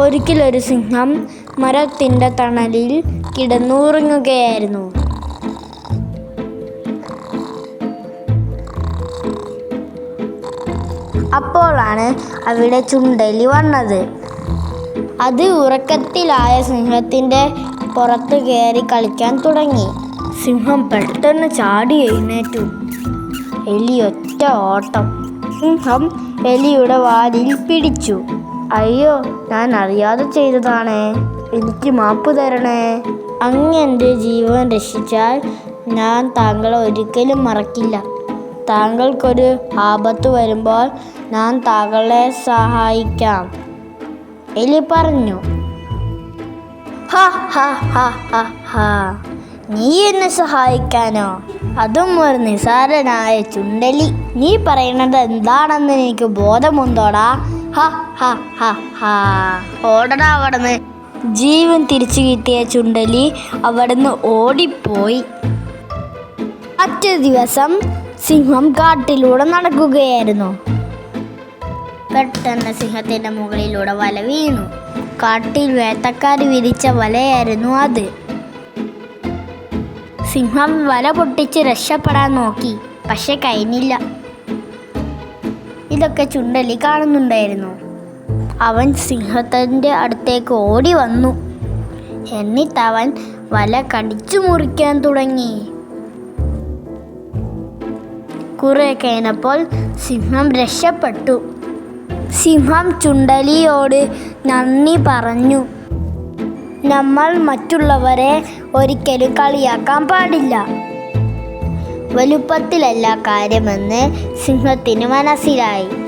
ഒരിക്കലൊരു സിംഹം മരത്തിന്റെ തണലിൽ കിടന്നുറങ്ങുകയായിരുന്നു. അപ്പോഴാണ് അവിടെ ചുണ്ടലി വന്നത്. അത് ഉറക്കത്തിലായ സിംഹത്തിന്റെ പുറത്ത് കയറി കളിക്കാൻ തുടങ്ങി. സിംഹം പെട്ടെന്ന് ചാടി എഴുന്നേറ്റു. എലി ഒറ്റ ഓട്ടം. സിംഹം എലിയുടെ വാലിൽ പിടിച്ചു. അയ്യോ ഞാൻ അറിയാതെ ചെയ്തതാണ്. എനിക്ക് മാപ്പ് തരണേ. അങ്ങ് എന്റെ ജീവൻ രക്ഷിച്ചാൽ ഞാൻ താങ്കളെ ഒരിക്കലും മറക്കില്ല. താങ്കൾക്കൊരു ആപത്ത് വരുമ്പോൾ ഞാൻ താങ്കളെ സഹായിക്കാം. എലി പറഞ്ഞു. "ഹ, ഹ, ഹ, ഹ. നീ എന്നെ സഹായിക്കാനോ? അതും ഒരു നിസാരനായ ചുണ്ടലി. നീ പറയുന്നത് എന്താണെന്ന് എനിക്ക് ബോധമുണ്ടോടാ? ഹ ഓടടാ അവിടുന്ന്. ജീവൻ തിരിച്ചു കിട്ടിയ ചുണ്ടലി അവിടുന്ന് ഓടിപ്പോയി. മറ്റൊരു ദിവസം സിംഹം കാട്ടിലൂടെ നടക്കുകയായിരുന്നു. പെട്ടെന്ന് സിംഹത്തിന്റെ മുകളിലൂടെ വല വീണു. കാട്ടിൽ വേട്ടക്കാർ വിരിച്ച വലയായിരുന്നു അത്. സിംഹം വല പൊട്ടിച്ച് രക്ഷപ്പെടാൻ നോക്കി പക്ഷെ കഴിഞ്ഞില്ല. ഇതൊക്കെ ചുണ്ടലി കാണുന്നുണ്ടായിരുന്നു. അവൻ സിംഹത്തിന്റെ അടുത്തേക്ക് ഓടി വന്നു. എന്നിട്ട് അവൻ വല കടിച്ചു മുറിക്കാൻ തുടങ്ങി. കുറെ കഴിഞ്ഞപ്പോൾ സിംഹം രക്ഷപ്പെട്ടു. സിംഹം ചുണ്ടലിയോട് നന്ദി പറഞ്ഞു. നമ്മൾ മറ്റുള്ളവരെ ഒരിക്കലും കളിയാക്കാൻ പാടില്ല. വലുപ്പത്തിലല്ല കാര്യമെന്ന് സിംഹത്തിന് മനസ്സിലായി.